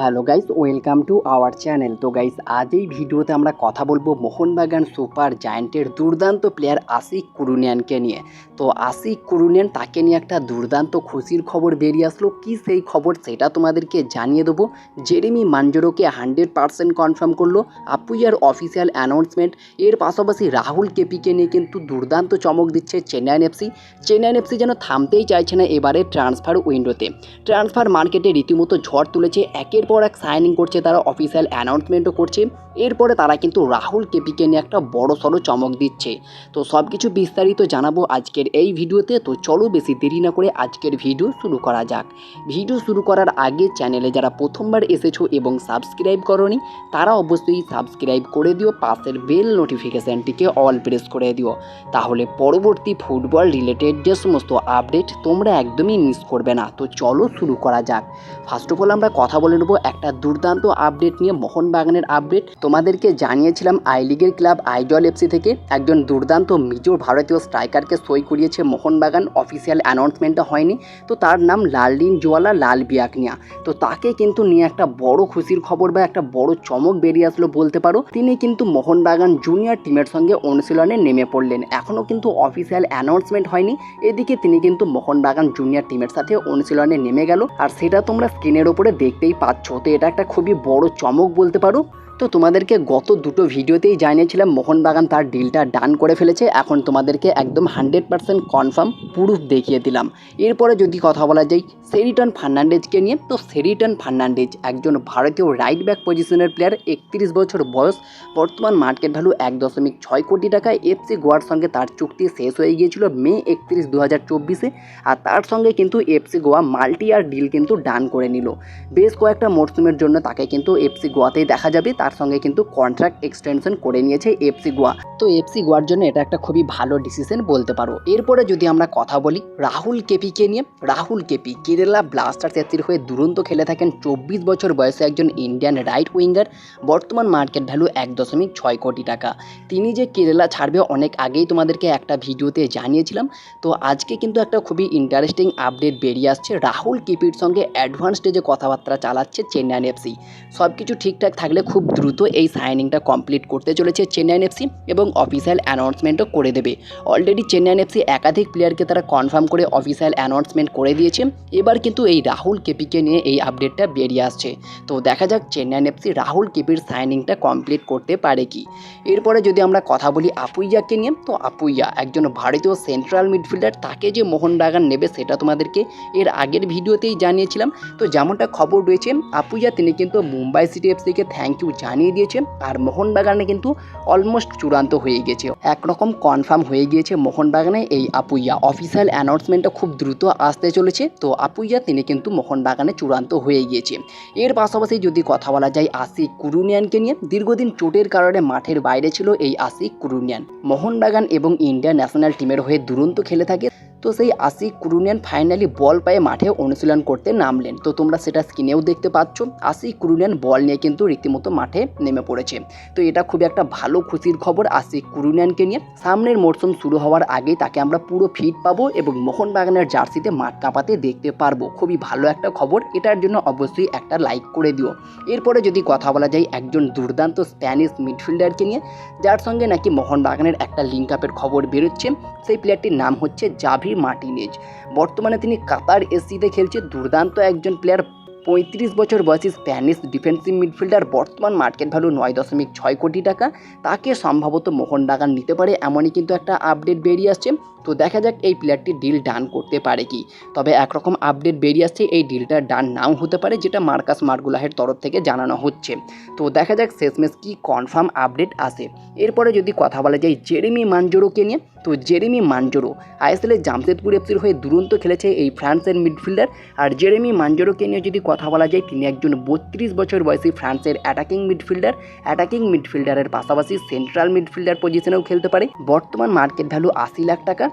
Hello guys, welcome to our channel. তো guys, আজ এই ভিডিওতে আমরা কথা বলব মোহনবাগান সুপার জায়ান্টের দুর্দান্ত প্লেয়ার আশিক কুরুনিয়ানকে নিয়ে। তো আশিক কুরুনিয়ান তাকে নিয়ে একটা দুর্দান্ত খুশির খবর বেরিয়ে আসলো। কি সেই খবর সেটা তোমাদেরকে জানিয়ে দেবো। জেরেমি মানজোরোকে হান্ড্রেড পার্সেন্ট কনফার্ম করল। আপুইয়ার অফিসিয়াল অ্যানাউন্সমেন্ট। এর পাশাপাশি রাহুল কেপিকে নিয়ে কিন্তু দুর্দান্ত চমক দিচ্ছে চেন্নাইন এফসি। চেন্নাইন এফসি যেন থামতেই চাইছে না এবারে ট্রান্সফার উইন্ডোতে। ট্রান্সফার মার্কেটে রীতিমতো ঝড় তুলেছে। একের পর এক সাইনিং করছে, তারা অফিসিয়াল অ্যানাউন্সমেন্টও করছে। এরপরে তারা কিন্তু রাহুল কেপিকে নিয়ে একটা বড় সড়ো চমক দিচ্ছে। তো সব কিছু বিস্তারিত জানাব আজকের এই ভিডিওতে। তো চলো বেশি দেরি না করে আজকের ভিডিও শুরু করা যাক। ভিডিও শুরু করার আগে চ্যানেলে যারা প্রথমবার এসেছ এবং সাবস্ক্রাইব করনি, তারা অবশ্যই সাবস্ক্রাইব করে দিও, পাশের বেল নোটিফিকেশানটিকে অল প্রেস করে দিও। তাহলে পরবর্তী ফুটবল রিলেটেড যে সমস্ত আপডেট তোমরা একদমই মিস করবে না। তো চলো শুরু করা যাক। ফার্স্ট অফ অল আমরা কথা বলে একটা দুর্দান্ত আপডেট নিয়ে মোহনবাগানের আপডেট তোমাদেরকে জানিয়েছিলাম আই লিগের ক্লাব আইডল এফসি থেকে একজন দুর্দান্ত মিজোর ভারতীয় স্ট্রাইকারকে সই করিয়েছে মোহনবাগান। অফিসিয়াল অ্যানাউন্সমেন্টটা হয়নি। তো তার নাম লালডিন জোয়ালা, লাল বিয়াকনিয়া। তো তাকে কিন্তু নিয়ে একটা বড় খুশির খবর বা একটা বড় চমক বেরিয়ে আসলো বলতে পারো। তিনি কিন্তু মোহনবাগান জুনিয়র টিমের সঙ্গে অনুশীলনে নেমে পড়লেন। এখনও কিন্তু অফিসিয়াল অ্যানাউন্সমেন্ট হয়নি। এদিকে তিনি কিন্তু মোহনবাগান জুনিয়র টিমের সাথে অনুশীলনে নেমে গেল। আর সেটা তোমরা স্ক্রিনের ওপরে দেখতেই পাচ্ছ। তো এটা একটা খুবই বড় চমক বলতে পারো। তো তোমাদেরকে গত দুটো ভিডিওতেই জানিয়েছিলাম, মোহনবাগান তার ডিলটা ডান করে ফেলেছে। এখন তোমাদেরকে একদম হান্ড্রেড পার্সেন্ট কনফার্ম প্রুফ দেখিয়ে দিলাম। এরপরে যদি কথা বলা যায় সেরিটন ফার্নান্ডেজকে নিয়ে, তো সেরিটন ফার্নান্ডেজ একজন ভারতীয় রাইট ব্যাক পজিশনের প্লেয়ার একত্রিশ বছর বয়স, বর্তমান মার্কেট ভ্যালু এক দশমিক ছয় কোটি টাকায়। এফসি গোয়ার সঙ্গে তার চুক্তি শেষ হয়ে গিয়েছিল মে একত্রিশ দু হাজার চব্বিশে, আর তার সঙ্গে কিন্তু FC Goa multi year deal কিন্তু ডান করে নিল। বেশ কয়েকটা মরশুমের জন্য তাকে কিন্তু এফসি গোয়াতেই দেখা যাবে। তার সঙ্গে কিন্তু কন্ট্রাক্ট এক্সটেনশন করে নিয়েছে এফসি গোয়া তো এফসি গোয়ার জন্য এটা একটা খুবই ভালো ডিসিশন বলতে পারো। এরপরে যদি আমরা কথা বলি রাহুল কেপিকে নিয়ে, রাহুল কেপি কেরালা ব্লাস্টার্স এফসির হয়ে দুরন্ত খেলে থাকেন। চব্বিশ বছর বয়সে একজন ইন্ডিয়ান রাইট উইঙ্গার বর্তমান মার্কেট ভ্যালু এক দশমিক ছয় কোটি টাকা। তিনি যে কেরালা ছাড়বে, অনেক আগেই তোমাদেরকে একটা ভিডিওতে জানিয়েছিলাম। তো আজকে কিন্তু একটা খুবই ইন্টারেস্টিং আপডেট বেরিয়ে আসছে। রাহুল কেপির সঙ্গে অ্যাডভান্স স্টেজে কথাবার্তা চালাচ্ছে চেন্নাইন এফসি সব কিছু ঠিকঠাক থাকলে খুব দ্রুত এই সাইনিংটা কমপ্লিট করতে চলেছে চেন্নাইন এফসি এবং অফিসিয়াল অ্যানাউন্সমেন্টও করে দেবে। অলরেডি চেন্নাইন এফসি একাধিক প্লেয়ারকে তারা কনফার্ম করে অফিসিয়াল অ্যানাউন্সমেন্ট করে দিয়েছে। এবার কিন্তু এই রাহুল কেপিকে নিয়ে এই আপডেটটা বেরিয়ে আসছে। তো দেখা যাক চেন্নাইন এফসি রাহুল কেপির সাইনিংটা কমপ্লিট করতে পারে কি। এরপরে যদি আমরা কথা বলি আপুইয়াকে নিয়ে, তো আপুইয়া একজন ভারতীয় সেন্ট্রাল মিডফিল্ডার, তাকে যে মোহনবাগান নেবে সেটা তোমাদেরকে এর আগের ভিডিওতেই জানিয়েছিলাম। তো যেমনটা খবর রয়েছে, আপুইয়া, তিনি কিন্তু মুম্বাই সিটি এফসিকে থ্যাংক ইউ জানিয়ে দিয়েছে, আর মোহনবাগানে কিন্তু অলমোস্ট চূড়ান্ত হয়ে গেছে। একরকম কনফার্ম হয়ে গিয়েছে মোহনবাগানে এই আপুইয়া। অফিসিয়াল অ্যানাউন্সমেন্টটা খুব দ্রুত আসতে চলেছে, তো আপুইয়া তিনি কিন্তু মোহনবাগানে চূড়ান্ত হয়ে গিয়েছে। এর পাশাপাশি যদি কথা বলা যায় আশিক কুরুনিয়ানকে নিয়ে, দীর্ঘদিন চোটের কারণে মাঠের বাইরে ছিল এই আশিক কুরুনিয়ান। মোহনবাগান এবং ইন্ডিয়া ন্যাশনাল টিমের হয়ে দুরন্ত খেলে থাকে, তো সেই আশিক কুরুনিয়ান ফাইনালি বল পায়ে মাঠে অনুশীলন করতে নামলেন। তো তোমরা সেটা স্ক্রিনেও দেখতে পাচ্ছ। আশিক কুরুনিয়ান বল নিয়ে কিন্তু রীতিমতো মাঠে নেমে পড়েছে। তো এটা খুবই একটা ভালো খুশির খবর। আশিক কুরুনিয়ানকে নিয়ে সামনের মরশুম শুরু হওয়ার আগেই তাকে আমরা পুরো ফিট পাবো এবং মোহনবাগানের জার্সিতে মাঠ কাঁপাতে দেখতে পারব। খুবই ভালো একটা খবর। এটার জন্য অবশ্যই একটা লাইক করে দিও। এরপরে যদি কথা বলা যায় একজন দুর্দান্ত স্প্যানিশ মিডফিল্ডারকে নিয়ে, যার সঙ্গে নাকি মোহনবাগানের একটা লিঙ্ক আপের খবর বেরোচ্ছে, সেই প্লেয়ারটির নাম হচ্ছে জাভি মার্টিনেজ। বর্তমানে তিনি কাতার এসিতে খেলছে। দুর্দান্ত একজন প্লেয়ার পঁয়ত্রিশ বছর বয়সী স্প্যানিশ ডিফেন্সিভ মিডফিল্ডার বর্তমান মার্কেট ভ্যালু নয় দশমিক ছয় কোটি টাকা। তাকে সম্ভবত মোহনবাগান নিতে পারে, এমনই কিন্তু একটা আপডেট বেরিয়ে আসছে। তো দেখা যাক এই প্লেয়ারটি ডিল ডান করতে পারে কি। তবে একরকম আপডেট বেরিয়ে আসছে, এই ডিলটা ডান নাও হতে পারে, যেটা মার্কাস মার্গুলাহের তরফ থেকে জানানো হচ্ছে। তো দেখা যাক শেষমেশ কি কনফার্ম আপডেট আসে। এরপরে যদি কথা বলা যায় জেরেমি মানজোরোকে নিয়ে, তো জেরেমি মানজোরো আইএসএলে জামশেদপুর এফসির হয়ে দুরন্ত খেলেছে এই ফ্রান্সের মিডফিল্ডার। আর জেরেমি মানজোরোকে নিয়ে যদি কথা বলা যায়, তিনি একজন বত্রিশ বছর বয়সী ফ্রান্সের অ্যাটাকিং মিডফিল্ডার অ্যাটাকিং মিডফিল্ডারের পাশাপাশি সেন্ট্রাল মিডফিল্ডার পজিশনেও খেলতে পারে। বর্তমান মার্কেট ভ্যালু আশি লাখ টাকা।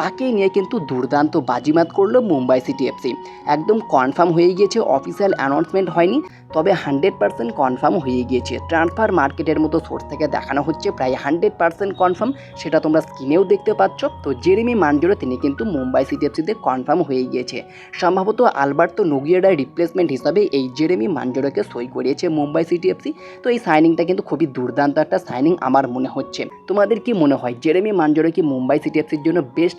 তাকে নিয়ে কিন্তু দুর্দান্ত বাজিমাত করল মুম্বাই সিটি এফসি একদম কনফার্ম হয়ে গিয়েছে অফিসিয়াল অ্যানাউন্সমেন্ট হয়নি, তবে হান্ড্রেড পার্সেন্ট কনফার্ম হয়ে গিয়েছে। ট্রান্সফার মার্কেটের মতো সোর্স থেকে দেখানো হচ্ছে, প্রায় হান্ড্রেড পার্সেন্ট কনফার্ম সেটা তোমরা স্ক্রিনেও দেখতে পাচ্ছ। তো জেরেমি মানজোরো, তিনি কিন্তু মুম্বাই সিটি এফসিতে কনফার্ম হয়ে গিয়েছে। সম্ভবত আলবার্তো নোগিয়াডার রিপ্লেসমেন্ট হিসাবে এই জেরেমি মানজোরোকে সই করিয়েছে মুম্বাই সিটি এফসি তো এই সাইনিংটা কিন্তু খুবই দুর্দান্ত একটা সাইনিং আমার মনে হচ্ছে। তোমাদের কি মনে হয়, জেরেমি মানজোরো কি মুম্বাই সিটি এফসির জন্য বেস্ট